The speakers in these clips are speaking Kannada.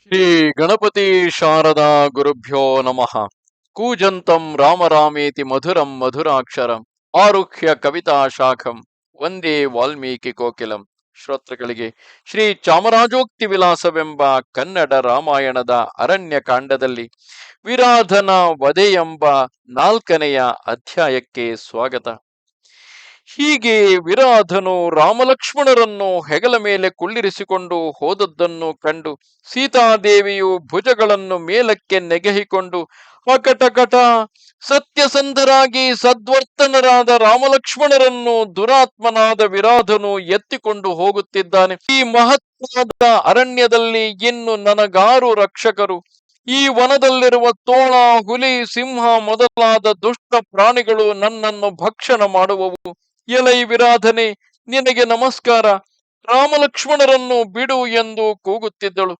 ಶ್ರೀ ಗಣಪತಿ ಶಾರದಾ ಗುರುಭ್ಯೋ ನಮಃ. ಕೂಜಂತಂ ರಾಮರಾಮೇತಿ ಮಧುರಂ ಮಧುರಾಕ್ಷರಂ. ಆರುಖ್ಯ ಕವಿತಾ ಶಾಖಂ. ಒಂದೇ ವಾಲ್ಮೀಕಿ ಕೋಕಿಲಂ. ಶ್ರೋತೃಗಳಿಗೆ ಶ್ರೀ ಚಾಮರಾಜೋಕ್ತಿ ವಿಲಾಸವೆಂಬ ಕನ್ನಡ ರಾಮಾಯಣದ ಅರಣ್ಯ ಕಾಂಡದಲ್ಲಿ ವಿರಾಧನ ವಧೆ ಎಂಬ ನಾಲ್ಕನೆಯ ಅಧ್ಯಾಯಕ್ಕೆ ಸ್ವಾಗತ. ಹೀಗೆ ವಿರಾಧನು ರಾಮಲಕ್ಷ್ಮಣರನ್ನು ಹೆಗಲ ಮೇಲೆ ಕುಳ್ಳಿರಿಸಿಕೊಂಡು ಹೋದದ್ದನ್ನು ಕಂಡು ಸೀತಾದೇವಿಯು ಭುಜಗಳನ್ನು ಮೇಲಕ್ಕೆ ನೆಗೆಹಿಕೊಂಡು, ಅಕಟಕಟ! ಸತ್ಯಸಂಧರಾಗಿ ಸದ್ವರ್ತನರಾದ ರಾಮಲಕ್ಷ್ಮಣರನ್ನು ದುರಾತ್ಮನಾದ ವಿರಾಧನು ಎತ್ತಿಕೊಂಡು ಹೋಗುತ್ತಿದ್ದಾನೆ. ಈ ಮಹತ್ವದ ಅರಣ್ಯದಲ್ಲಿ ಇನ್ನು ನನಗಾರು ರಕ್ಷಕರು. ಈ ವನದಲ್ಲಿರುವ ತೋಳ, ಹುಲಿ, ಸಿಂಹ ಮೊದಲಾದ ದುಷ್ಟ ಪ್ರಾಣಿಗಳು ನನ್ನನ್ನು ಭಕ್ಷಣ ಮಾಡುವವು. ಎಲೈ ವಿರಾಧನೆ, ನಿನಗೆ ನಮಸ್ಕಾರ. ರಾಮಲಕ್ಷ್ಮಣರನ್ನು ಬಿಡು ಎಂದು ಕೂಗುತ್ತಿದ್ದಳು.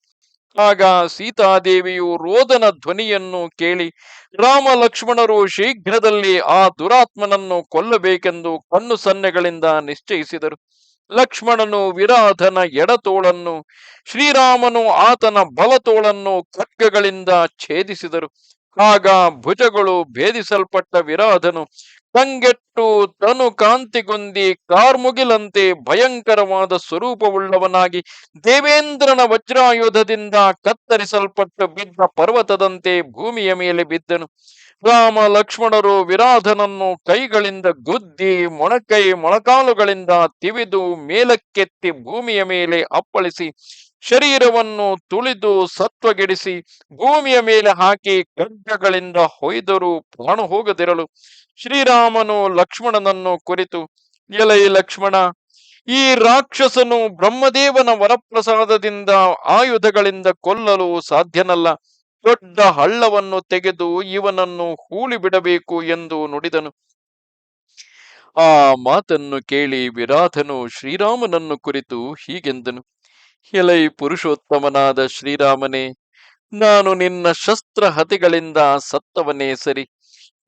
ಆಗ ಸೀತಾದೇವಿಯು ರೋದನ ಧ್ವನಿಯನ್ನು ಕೇಳಿ ರಾಮ ಲಕ್ಷ್ಮಣರು ಶೀಘ್ರದಲ್ಲಿ ಆ ದುರಾತ್ಮನನ್ನು ಕೊಲ್ಲಬೇಕೆಂದು ಕಣ್ಣು ಸನ್ನೆಗಳಿಂದ ನಿಶ್ಚಯಿಸಿದರು. ಲಕ್ಷ್ಮಣನು ವಿರಾಧನ ಎಡತೋಳನ್ನು, ಶ್ರೀರಾಮನು ಆತನ ಬಲತೋಳನ್ನು ಖಡ್ಗಗಳಿಂದ ಛೇದಿಸಿದರು. ಆಗ ಭುಜಗಳು ಭೇದಿಸಲ್ಪಟ್ಟ ವಿರಾಧನು ಕಂಗೆಟ್ಟು ತನು ಕಾಂತಿಗೊಂದಿ ಕಾರ್ಮುಗಿಲಂತೆ ಭಯಂಕರವಾದ ಸ್ವರೂಪವುಳ್ಳವನಾಗಿ ದೇವೇಂದ್ರನ ವಜ್ರಾಯುಧದಿಂದ ಕತ್ತರಿಸಲ್ಪಟ್ಟು ಬಿದ್ದ ಪರ್ವತದಂತೆ ಭೂಮಿಯ ಮೇಲೆ ಬಿದ್ದನು. ರಾಮ ಲಕ್ಷ್ಮಣರು ವಿರಾಧನನ್ನು ಕೈಗಳಿಂದ ಗುದ್ದಿ ಮೊಣಕೈ ಮೊಣಕಾಲುಗಳಿಂದ ತಿವಿದು ಮೇಲಕ್ಕೆತ್ತಿ ಭೂಮಿಯ ಮೇಲೆ ಅಪ್ಪಳಿಸಿ ಶರೀರವನ್ನು ತುಳಿದು ಸತ್ವಗೆಡಿಸಿ ಭೂಮಿಯ ಮೇಲೆ ಹಾಕಿ ಖಡ್ಗಗಳಿಂದ ಹೊಯ್ದರೂ ಪ್ರಾಣ ಹೋಗದಿರಲು ಶ್ರೀರಾಮನು ಲಕ್ಷ್ಮಣನನ್ನು ಕುರಿತು, ಎಲೈ ಲಕ್ಷ್ಮಣ, ಈ ರಾಕ್ಷಸನು ಬ್ರಹ್ಮದೇವನ ವರಪ್ರಸಾದದಿಂದ ಆಯುಧಗಳಿಂದ ಕೊಲ್ಲಲು ಸಾಧ್ಯನಲ್ಲ. ದೊಡ್ಡ ಹಳ್ಳವನ್ನು ತೆಗೆದು ಇವನನ್ನು ಹೂಳಿ ಬಿಡಬೇಕು ಎಂದು ನುಡಿದನು. ಆ ಮಾತನ್ನು ಕೇಳಿ ವಿರಾಧನು ಶ್ರೀರಾಮನನ್ನು ಕುರಿತು ಹೀಗೆಂದನು. ಎಲೈ ಪುರುಷೋತ್ತಮನಾದ ಶ್ರೀರಾಮನೇ, ನಾನು ನಿನ್ನ ಶಸ್ತ್ರ ಹತಿಗಳಿಂದ ಸತ್ತವನೇ ಸರಿ.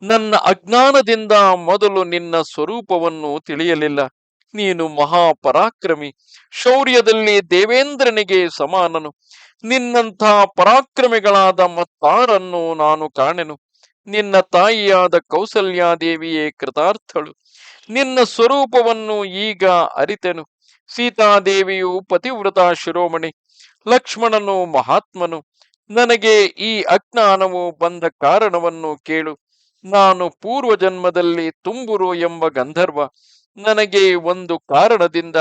ನನ್ನ ಅಜ್ಞಾನದಿಂದ ಮೊದಲು ನಿನ್ನ ಸ್ವರೂಪವನ್ನು ತಿಳಿಯಲಿಲ್ಲ. ನೀನು ಮಹಾಪರಾಕ್ರಮಿ. ಶೌರ್ಯದಲ್ಲಿ ದೇವೇಂದ್ರನಿಗೆ ಸಮಾನನು. ನಿನ್ನಂಥ ಪರಾಕ್ರಮಿಗಳಾದ ಮತ್ತಾರನ್ನು ನಾನು ಕಾಣೆನು. ನಿನ್ನ ತಾಯಿಯಾದ ಕೌಸಲ್ಯಾದೇವಿಯೇ ಕೃತಾರ್ಥಳು. ನಿನ್ನ ಸ್ವರೂಪವನ್ನು ಈಗ ಅರಿತೆನು. ಸೀತಾದೇವಿಯು ಪತಿವ್ರತ ಶಿರೋಮಣಿ, ಲಕ್ಷ್ಮಣನು ಮಹಾತ್ಮನು. ನನಗೆ ಈ ಅಜ್ಞಾನವು ಬಂದ ಕಾರಣವನ್ನು ಕೇಳು. ನಾನು ಪೂರ್ವ ಜನ್ಮದಲ್ಲಿ ತುಂಬುರು ಎಂಬ ಗಂಧರ್ವ. ನನಗೆ ಒಂದು ಕಾರಣದಿಂದ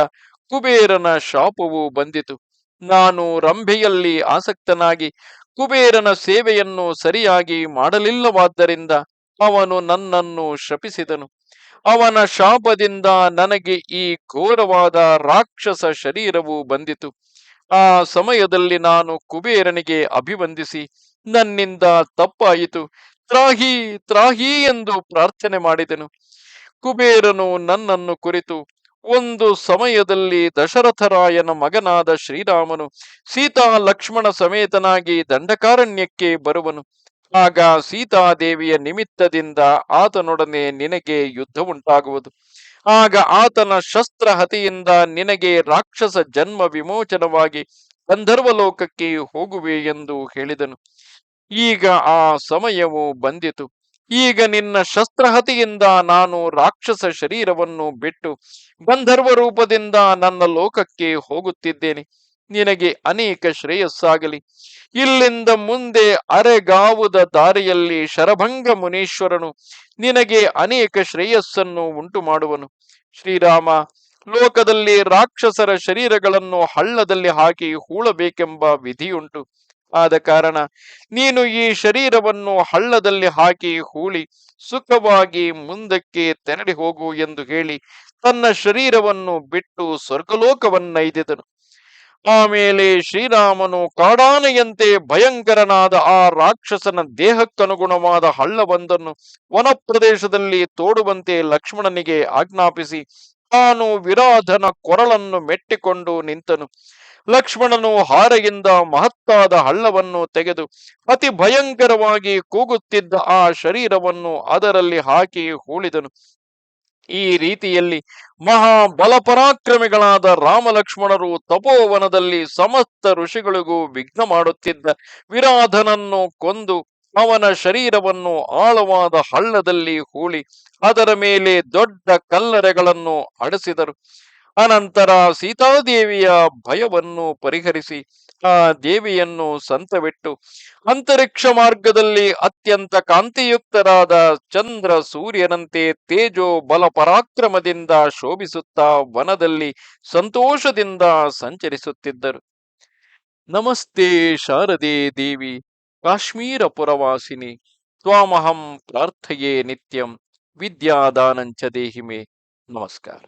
ಕುಬೇರನ ಶಾಪವು ಬಂದಿತು. ನಾನು ರಂಭೆಯಲ್ಲಿ ಆಸಕ್ತನಾಗಿ ಕುಬೇರನ ಸೇವೆಯನ್ನು ಸರಿಯಾಗಿ ಮಾಡಲಿಲ್ಲವಾದ್ದರಿಂದ ಅವನು ನನ್ನನ್ನು ಶಪಿಸಿದನು. ಅವನ ಶಾಪದಿಂದ ನನಗೆ ಈ ಘೋರವಾದ ರಾಕ್ಷಸ ಶರೀರವು ಬಂದಿತು. ಆ ಸಮಯದಲ್ಲಿ ನಾನು ಕುಬೇರನಿಗೆ ಅಭಿವಂದಿಸಿ, ನನ್ನಿಂದ ತಪ್ಪಾಯಿತು. ತ್ರಾಹಿ ತ್ರಾಹಿ ಎಂದು ಪ್ರಾರ್ಥನೆ ಮಾಡಿದೆನು. ಕುಬೇರನು ನನ್ನನ್ನು ಕುರಿತು, ಒಂದು ಸಮಯದಲ್ಲಿ ದಶರಥರಾಯನ ಮಗನಾದ ಶ್ರೀರಾಮನು ಸೀತಾ ಲಕ್ಷ್ಮಣ ಸಮೇತನಾಗಿ ದಂಡಕಾರಣ್ಯಕ್ಕೆ ಬರುವನು. ಆಗ ಸೀತಾದೇವಿಯ ನಿಮಿತ್ತದಿಂದ ಆತನೊಡನೆ ನಿನಗೆ ಯುದ್ಧ ಉಂಟಾಗುವುದು. ಆಗ ಆತನ ಶಸ್ತ್ರ ಹತಿಯಿಂದ ನಿನಗೆ ರಾಕ್ಷಸ ಜನ್ಮ ವಿಮೋಚನವಾಗಿ ಗಂಧರ್ವಲೋಕಕ್ಕೆ ಹೋಗುವೆ ಎಂದು ಹೇಳಿದನು. ಈಗ ಆ ಸಮಯವು ಬಂದಿತು. ಈಗ ನಿನ್ನ ಶಸ್ತ್ರಹತಿಯಿಂದ ನಾನು ರಾಕ್ಷಸ ಶರೀರವನ್ನು ಬಿಟ್ಟು ಗಂಧರ್ವ ರೂಪದಿಂದ ನನ್ನ ಲೋಕಕ್ಕೆ ಹೋಗುತ್ತಿದ್ದೇನೆ. ನಿನಗೆ ಅನೇಕ ಶ್ರೇಯಸ್ಸಾಗಲಿ. ಇಲ್ಲಿಂದ ಮುಂದೆ ಅರೆಗಾವುದ ದಾರಿಯಲ್ಲಿ ಶರಭಂಗ ಮುನೀಶ್ವರನು ನಿನಗೆ ಅನೇಕ ಶ್ರೇಯಸ್ಸನ್ನು ಉಂಟು ಮಾಡುವನು ಶ್ರೀರಾಮ, ಲೋಕದಲ್ಲಿ ರಾಕ್ಷಸರ ಶರೀರಗಳನ್ನು ಹಳ್ಳದಲ್ಲಿ ಹಾಕಿ ಹೂಳಬೇಕೆಂಬ ವಿಧಿಯುಂಟು. ಆದ ಕಾರಣ ನೀನು ಈ ಶರೀರವನ್ನು ಹಳ್ಳದಲ್ಲಿ ಹಾಕಿ ಹೂಳಿ, ಸುಖವಾಗಿ ಮುಂದಕ್ಕೆ ತೆರಳಿ ಹೋಗು ಎಂದು ಹೇಳಿ ತನ್ನ ಶರೀರವನ್ನು ಬಿಟ್ಟು ಸ್ವರ್ಗಲೋಕವನ್ನೈದಿದನು. ಆಮೇಲೆ ಶ್ರೀರಾಮನು ಕಾಡಾನೆಯಂತೆ ಭಯಂಕರನಾದ ಆ ರಾಕ್ಷಸನ ದೇಹಕ್ಕನುಗುಣವಾದ ಹಳ್ಳವೊಂದನ್ನು ವನ ಪ್ರದೇಶದಲ್ಲಿ ತೋಡುವಂತೆ ಲಕ್ಷ್ಮಣನಿಗೆ ಆಜ್ಞಾಪಿಸಿ, ತಾನು ವಿರಾಧನ ಕೊರಳನ್ನು ಮೆಟ್ಟಿಕೊಂಡು ನಿಂತನು. ಲಕ್ಷ್ಮಣನು ಹಾರೆಯಿಂದ ಮಹತ್ತಾದ ಹಳ್ಳವನ್ನು ತೆಗೆದು ಅತಿ ಭಯಂಕರವಾಗಿ ಕೂಗುತ್ತಿದ್ದ ಆ ಶರೀರವನ್ನು ಅದರಲ್ಲಿ ಹಾಕಿ ಹೂಳಿದನು. ಈ ರೀತಿಯಲ್ಲಿ ಮಹಾ ಬಲಪರಾಕ್ರಮಿಗಳಾದ ರಾಮಲಕ್ಷ್ಮಣರು ತಪೋವನದಲ್ಲಿ ಸಮಸ್ತ ಋಷಿಗಳಿಗೂ ವಿಘ್ನ ಮಾಡುತ್ತಿದ್ದ ವಿರಾಧನನ್ನು ಕೊಂದು ಅವನ ಶರೀರವನ್ನು ಆಳವಾದ ಹಳ್ಳದಲ್ಲಿ ಹೂಳಿ ಅದರ ಮೇಲೆ ದೊಡ್ಡ ಕಲ್ಲರೆಗಳನ್ನು ಅಡಸಿದರು. ಅನಂತರ ಸೀತಾದೇವಿಯ ಭಯವನ್ನು ಪರಿಹರಿಸಿ ಆ ದೇವಿಯನ್ನು ಸಂತವಿಟ್ಟು ಅಂತರಿಕ್ಷ ಮಾರ್ಗದಲ್ಲಿ ಅತ್ಯಂತ ಕಾಂತಿಯುಕ್ತರಾದ ಚಂದ್ರ ಸೂರ್ಯನಂತೆ ತೇಜೋ ಬಲ ಪರಾಕ್ರಮದಿಂದ ಶೋಭಿಸುತ್ತಾ ವನದಲ್ಲಿ ಸಂತೋಷದಿಂದ ಸಂಚರಿಸುತ್ತಿದ್ದರು. ನಮಸ್ತೆ ಶಾರದೆ ದೇವಿ, ಕಾಶ್ಮೀರ ಪುರವಾಸಿನಿ, ತ್ವಾಮಹಂ ಪ್ರಾರ್ಥೆಯೇ ನಿತ್ಯಂ, ವಿದ್ಯಾದಾನಂಚ ದೇಹಿಮೆ. ನಮಸ್ಕಾರ.